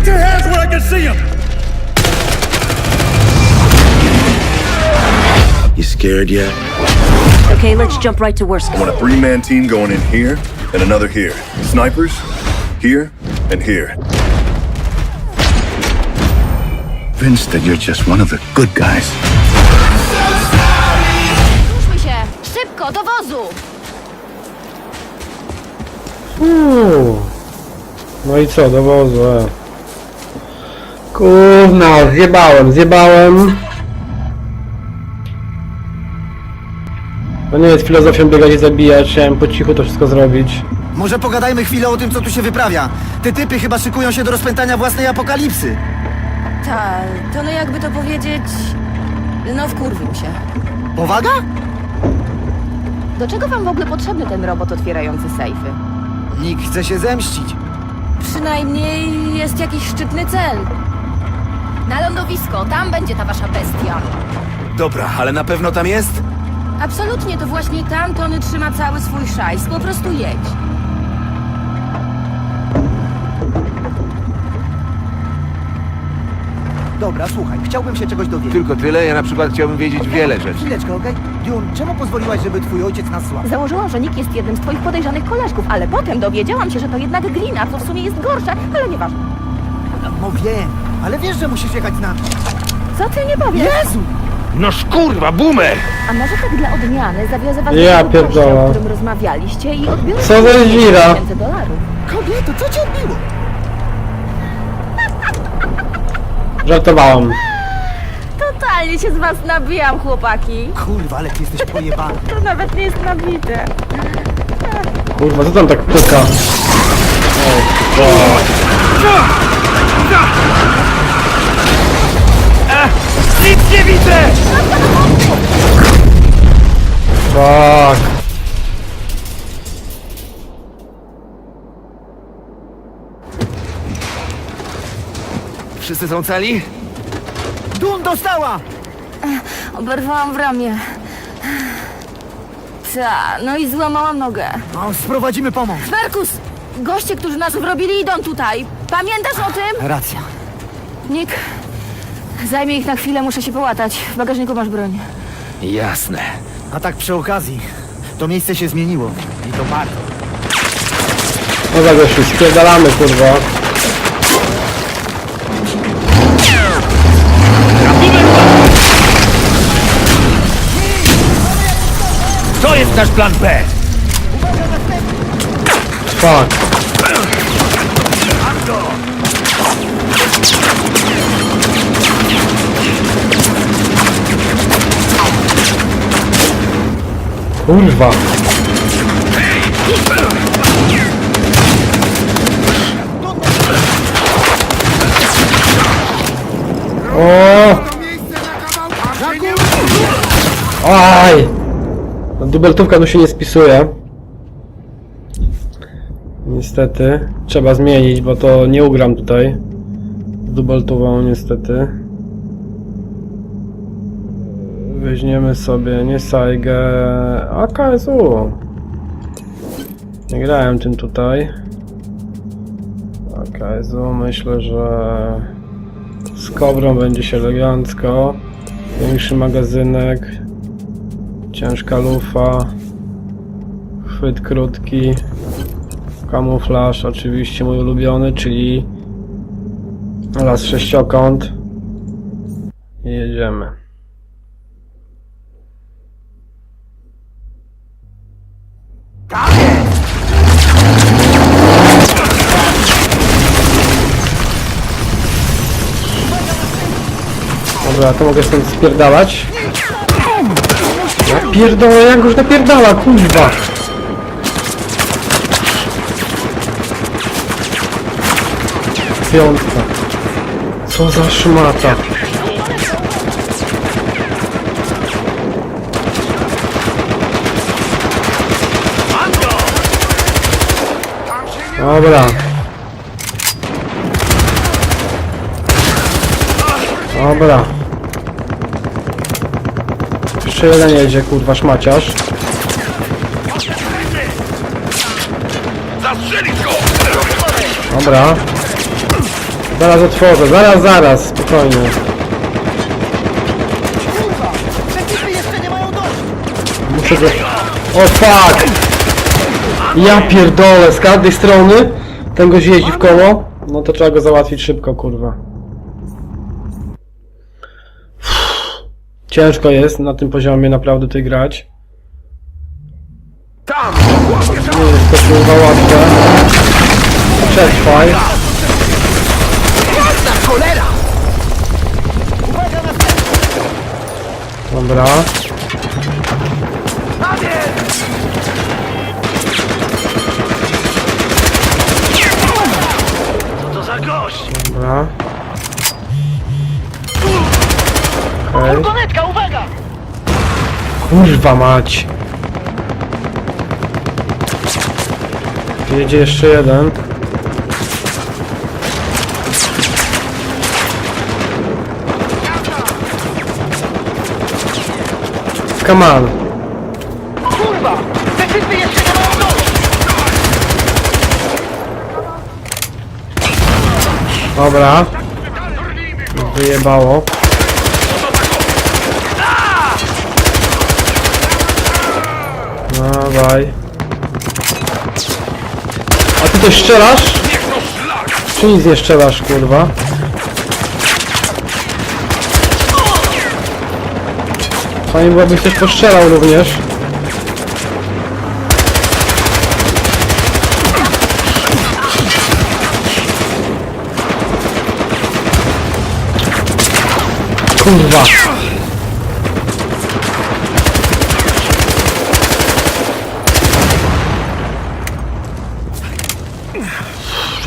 Get your hands where I can see them! You scared yet? Okay, let's jump right to worst. I want a three-man team going in here and another here. Snipers, here and here. Convinced that you're just one of the good guys. Ruszmy się! Szybko, do wozu! Uuu. No i co, do wozu, e. Kurna, zjebałem, zjebałem. To nie jest filozofią biegać i zabijać, chciałem po cichu to wszystko zrobić. Może pogadajmy chwilę o tym, co tu się wyprawia. Te typy chyba szykują się do rozpętania własnej apokalipsy. Ta, to no jakby to powiedzieć... No wkurwił się. Powaga? Do czego wam w ogóle potrzebny ten robot otwierający sejfy? Nikt chce się zemścić. Przynajmniej jest jakiś szczytny cel. Na lądowisko, tam będzie ta wasza bestia. Dobra, ale na pewno tam jest? Absolutnie, to właśnie tam Tony trzyma cały swój szajs. Po prostu jedź. Dobra, słuchaj, chciałbym się czegoś dowiedzieć. Tylko tyle, ja na przykład chciałbym wiedzieć wiele rzeczy. Chwileczkę, okej? Dune, czemu pozwoliłaś, żeby twój ojciec nas złapał? Założyłam, że Nick jest jednym z twoich podejrzanych koleżków, ale potem dowiedziałam się, że to jednak glina, co w sumie jest gorsze, ale nieważne. No wiem, ale wiesz, że musisz jechać z nami. Co ty nie powiesz? Jezu! No szkurwa, boomer! A może tak dla odmiany zawiozę was Ja do tego gościa, pierdolę. o którym rozmawialiście i odbiorę Co za zira? tysięcy dolarów. Kobieto, co cię odbiło? Żartowałem. Totalnie się z was nabijam, chłopaki. Kurwa, ale ty jesteś pojebany. To nawet nie jest nabite. Kurwa, co tam tak puka? Nic nie widzę! Fuck. Wszyscy są cali? Dun dostała! Oberwałam w ramię. Ta, no i złamałam nogę. No, sprowadzimy pomoc. Markus! Goście, którzy nas wrobili, idą tutaj. Pamiętasz o tym? Racja. Nick, zajmie ich na chwilę, muszę się połatać. W bagażniku masz broń. Jasne. A tak przy okazji, to miejsce się zmieniło. I to bardzo. No za gościu, spierdalamy kurwa. To jest nasz plan B! Fuck. Kurwa. O! Aj! No, Dubeltówka tu się nie spisuje. Niestety. Trzeba zmienić, bo to nie ugram tutaj. Z dubeltową niestety. Weźmiemy sobie nie Saigę, a KSU. Nie grałem tym tutaj. A KSU myślę, że z Kobrą będzie się elegancko. Większy magazynek. Ciężka lufa. Chwyt krótki. Kamuflaż, oczywiście mój ulubiony, czyli las sześciokąt. Jedziemy. Dobra, to mogę stąd spierdalać. Ja pierdolę, jak już napierdala, kuźwa! Piątka. Co za szmata. Dobra. Dobra. Jeszcze jeden jedzie, kurwa, szmaciarz. Dobra. Zaraz otworzę, zaraz, zaraz, spokojnie. Muszę go... O fuck! Ja pierdolę, z każdej strony ten goś jeździ w koło. No to trzeba go załatwić szybko, kurwa. Ciężko jest na tym poziomie naprawdę tutaj grać. Tam! Nie jest to kurwa łatwe. Przetrwaj. Cholera! Uwaga na. Dobra. Okej. Kurwa mać. Jedzie jeszcze jeden. Come on. Kurwa! Te typy jeszcze nie mają dość! Dobra. Wyjebało. Dawaj. A ty to strzelasz? Czy nic nie strzelasz, kurwa? Fajnie byłoby ktoś postrzelał również. Kurwa.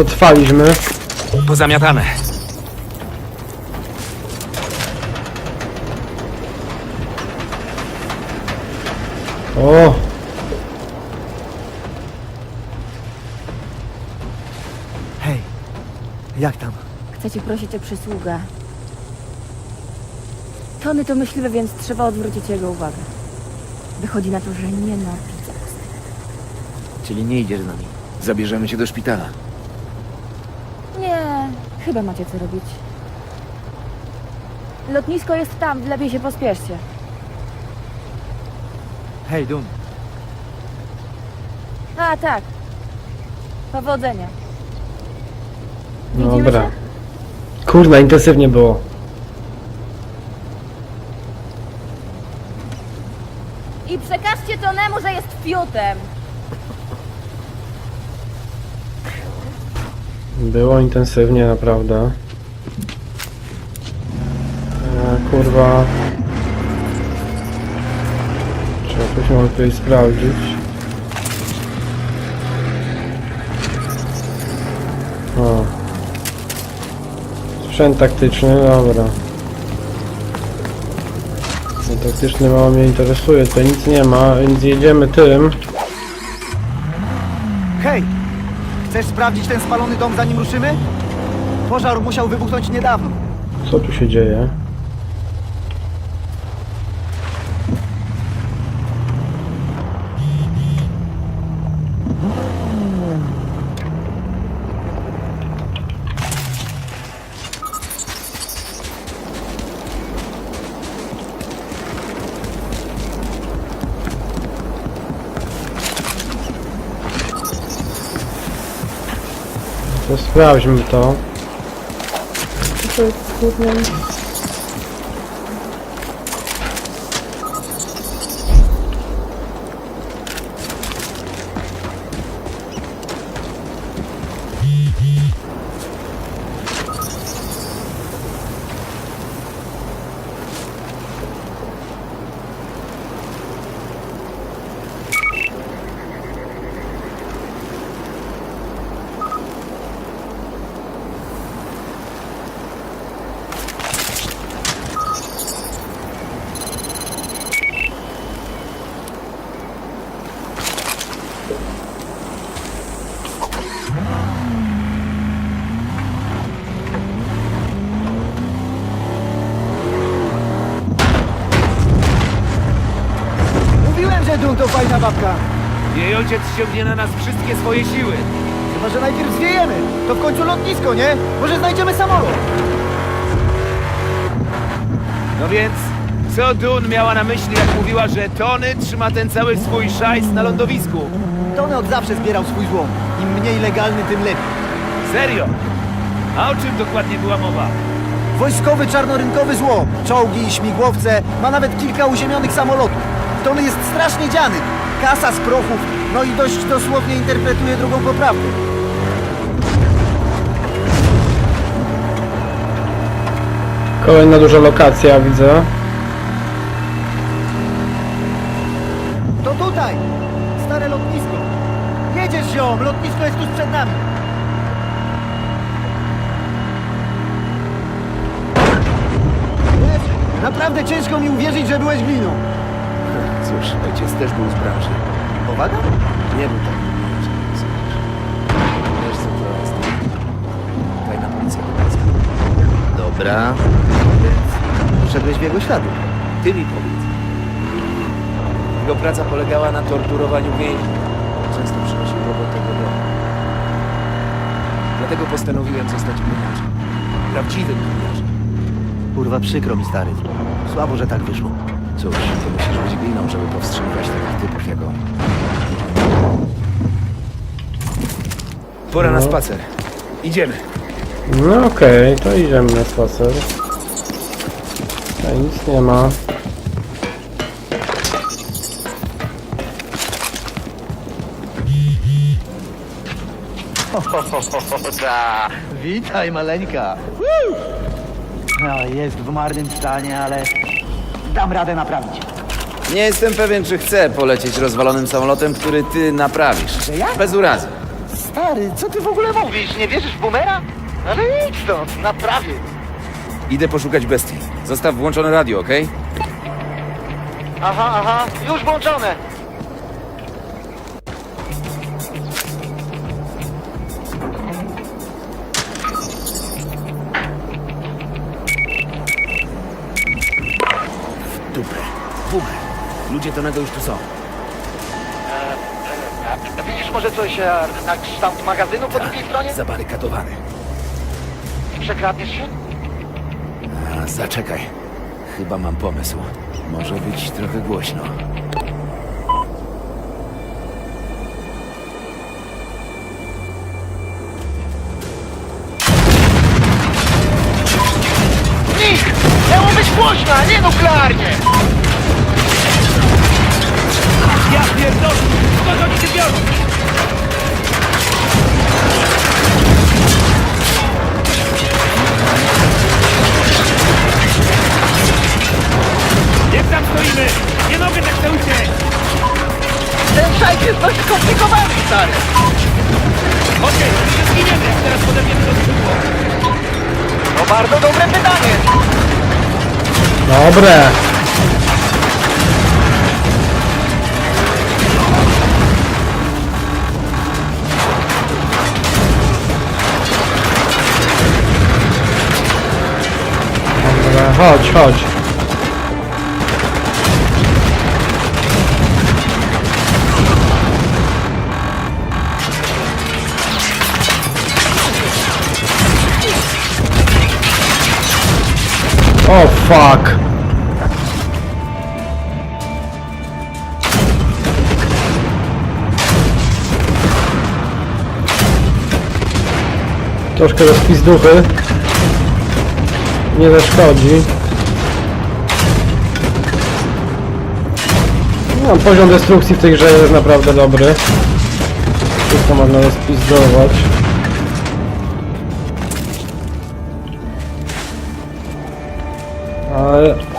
Przetrwaliśmy. Pozamiatane. O! Hej, jak tam? Chcę cię prosić o przysługę. Tony to myśliwy, więc trzeba odwrócić jego uwagę. Wychodzi na to, że nienawidzę. Czyli nie idziesz z nami. Zabierzemy cię do szpitala. Chyba macie co robić. Lotnisko jest tam, lepiej się pospieszcie. Hej, Dun. A, tak. Powodzenia. Widzimy Dobra. się? Kurna, intensywnie było. I przekażcie Tonemu, że jest fiutem. Było intensywnie, naprawdę. E, kurwa. Trzeba coś może tutaj sprawdzić. O. Sprzęt taktyczny, dobra. No, taktyczny mało mnie interesuje, tutaj nic nie ma, więc jedziemy tym. Hej! Chcesz sprawdzić ten spalony dom zanim ruszymy? Pożar musiał wybuchnąć niedawno. Co tu się dzieje? Sprawdźmy to. Że Dun babka. Jej ojciec ściągnie na nas wszystkie swoje siły. Chyba, że najpierw zwiejemy. To w końcu lotnisko, nie? Może znajdziemy samolot. No więc, co Dun miała na myśli, jak mówiła, że Tony trzyma ten cały swój szajs na lądowisku? Tony od zawsze zbierał swój złom. Im mniej legalny, tym lepiej. Serio? A o czym dokładnie była mowa? Wojskowy czarnorynkowy złom, czołgi, śmigłowce, ma nawet kilka uziemionych samolotów. Tony jest strasznie dziany. Kasa z prochów, no i dość dosłownie interpretuje drugą poprawkę. Kolejna duża lokacja, widzę. To tutaj! Stare lotnisko! Jedziesz ziom, lotnisko jest tuż przed nami. Naprawdę ciężko mi uwierzyć, że byłeś gliną. Cóż, ojciec też był z branży. Powaga? Nie był taki Wiesz co to jest? Tajna policja powiedz. Dobra. Poszedłeś w jego ślady. Ty mi powiedz. Jego praca polegała na torturowaniu więźniów. Często przynosił robotę do domu. Dlatego postanowiłem zostać gliniarzem. Prawdziwym gliniarzem. Kurwa, przykro mi, stary. Słabo, że tak wyszło. Cóż, to musisz być gliną, żeby powstrzymywać takich typów jak on. Pora na No. spacer. Idziemy. No okej, to idziemy na spacer. Tutaj nic nie ma. Witaj, maleńka. No, jest w marnym stanie, ale dam radę naprawić. Nie jestem pewien, czy chcę polecieć rozwalonym samolotem, który ty naprawisz. Że ja? Bez urazy. Stary, co ty w ogóle mówisz? Nie wierzysz w boomera? Ale idź stąd, naprawię. Idę poszukać bestii. Zostaw włączone radio, okej? Aha, aha, już włączone. Dupę. Bumer. Ludzie Tonego już tu są. Widzisz może coś e, na kształt magazynu po drugiej stronie? Zabarykadowany. Przekradniesz się? A, zaczekaj. Chyba mam pomysł. Może być trochę głośno. A nie nuklearnie! Ja pierdolę! Skąd oni się biorą? Dobre. Dobra, chodź, chodź. O fuck. Troszkę rozpizduchy. Nie zaszkodzi. No, poziom destrukcji w tej grze jest naprawdę dobry. Wszystko można rozpizdować. Ale...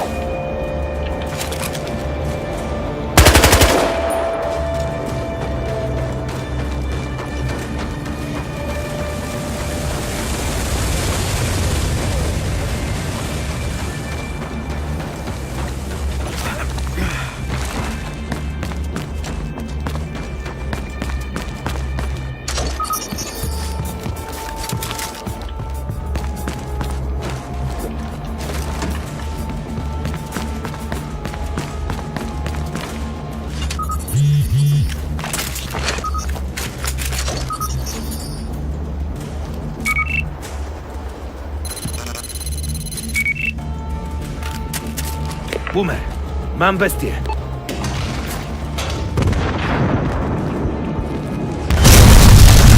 Boomer, mam bestię.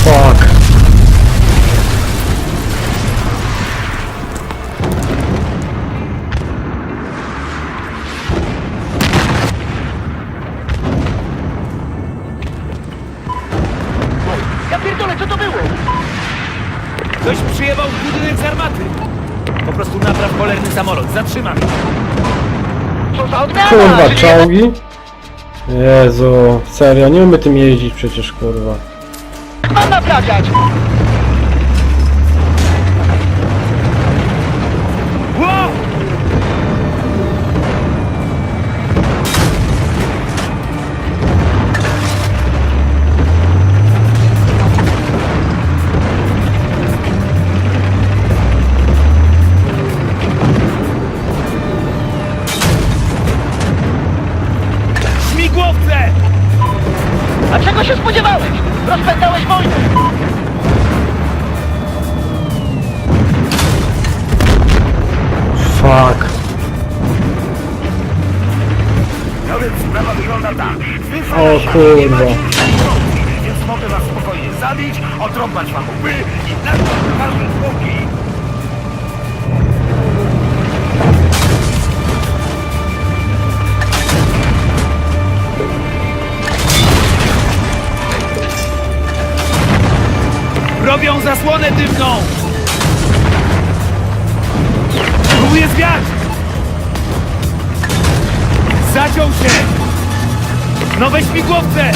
Fuck. Ja pierdolę, co to było? Ktoś przyjebał budynek z armaty. Po prostu napraw cholerny samolot. Zatrzymam. Kurwa, czołgi? Jezu, serio, nie umiem tym jeździć przecież, kurwa. Mam naprawiać! Wojnę! Fuck. Więc sprawa wygląda tak. Wy O fajnie, kurwa. nie Więc mogę was spokojnie zabić, odrąbać wam łby i narwać każde zwłoki. Robią zasłonę dymną! Próbuję zwiać! Zaciął się! Nowe śmigłowce!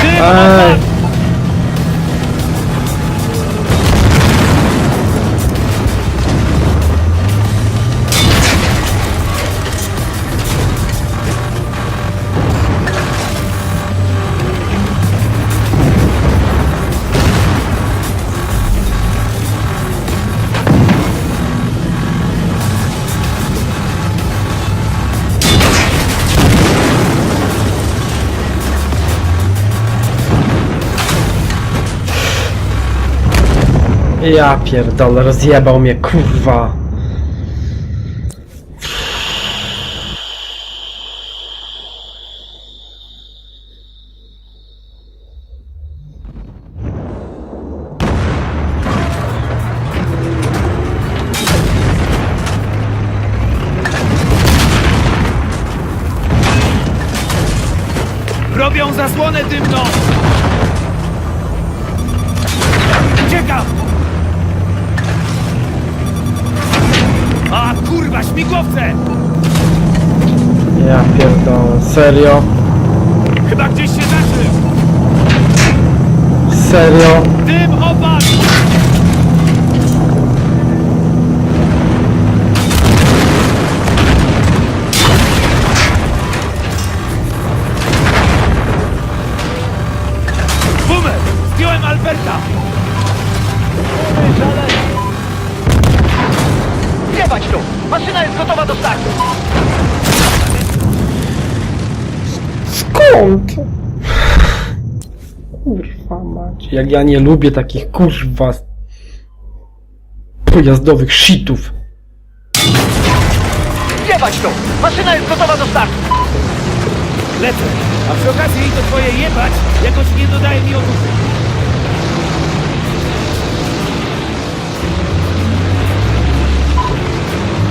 Dym! Ej. Ja pierdolę, rozjebał mnie, kurwa. A kurwa, śmigłowce! Ja pierdolę, serio? Chyba gdzieś się zaczy! Serio? Dym opadł! Kurwa mać. Jak ja nie lubię takich kurwa pojazdowych shitów. Jebać tu! Maszyna jest gotowa do startu! Lecę! A przy okazji to twoje jebać jakoś nie dodaje mi otuchy.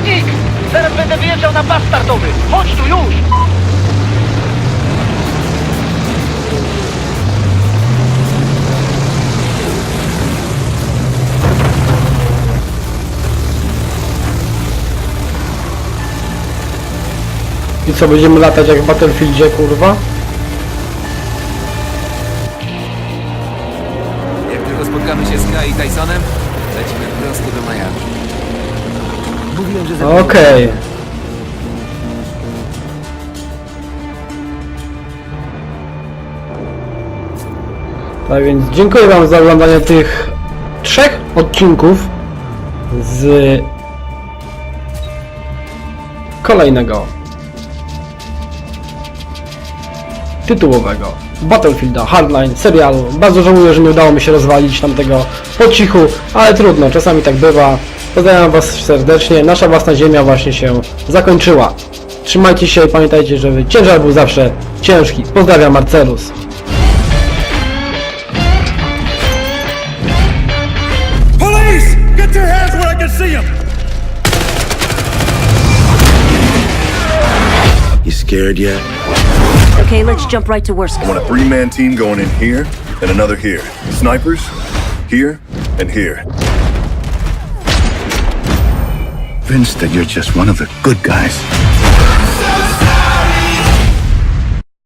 Nick! Zaraz będę wyjeżdżał na pas startowy! Chodź tu już! I co, będziemy latać jak w Battlefieldzie, kurwa? Jak tylko spotkamy się z Kai i Tysonem, lecimy prosto do Miami. Mówiłem, że Okej. Tak więc dziękuję wam za oglądanie tych trzech odcinków z kolejnego tytułowego Battlefielda Hardline serialu. Bardzo żałuję, że nie udało mi się rozwalić tamtego po cichu, ale trudno, czasami tak bywa. Pozdrawiam Was serdecznie, nasza własna ziemia właśnie się zakończyła. Trzymajcie się i pamiętajcie, żeby ciężar był zawsze ciężki. Pozdrawiam Marcelus. Police! Get your hands where I can see them! You scared yet? Okay, let's jump right to worst. I want a three-man team going in here and another here. Snipers, here and here. Convinced that you're just one of the good guys.